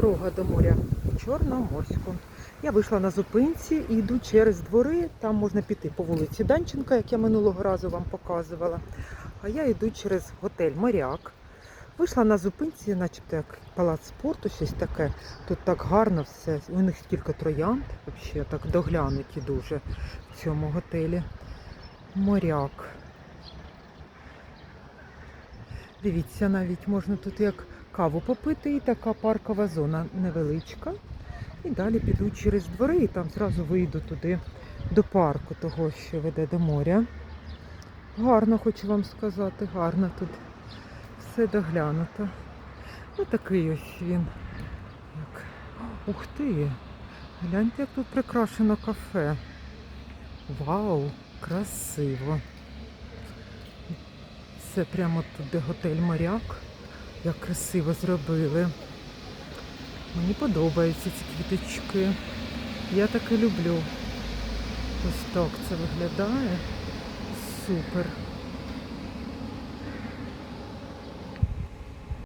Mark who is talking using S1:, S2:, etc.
S1: Дорога до моря Чорноморську. Я вийшла на зупинці і йду через двори. Там можна піти по вулиці Данченка, як я минулого разу вам показувала. А я йду через готель Моряк. Вийшла на зупинці, начебто як палац спорту, щось таке. Тут так гарно все. У них стільки троянд, взагалі так доглянуті дуже в цьому готелі. Моряк. Дивіться, навіть можна тут як каву попити, і така паркова зона невеличка. І далі піду через двори і там зразу вийду туди до парку, того, що веде до моря. Гарно хочу вам сказати, гарно тут все доглянуто. Ну такий ось він. Як... Ух ти! Гляньте, як тут прикрашено кафе. Вау, красиво. Це прямо тут, де готель Моряк. Як красиво зробили. Мені подобаються ці квіточки. Я так і люблю. Ось так це виглядає. Супер.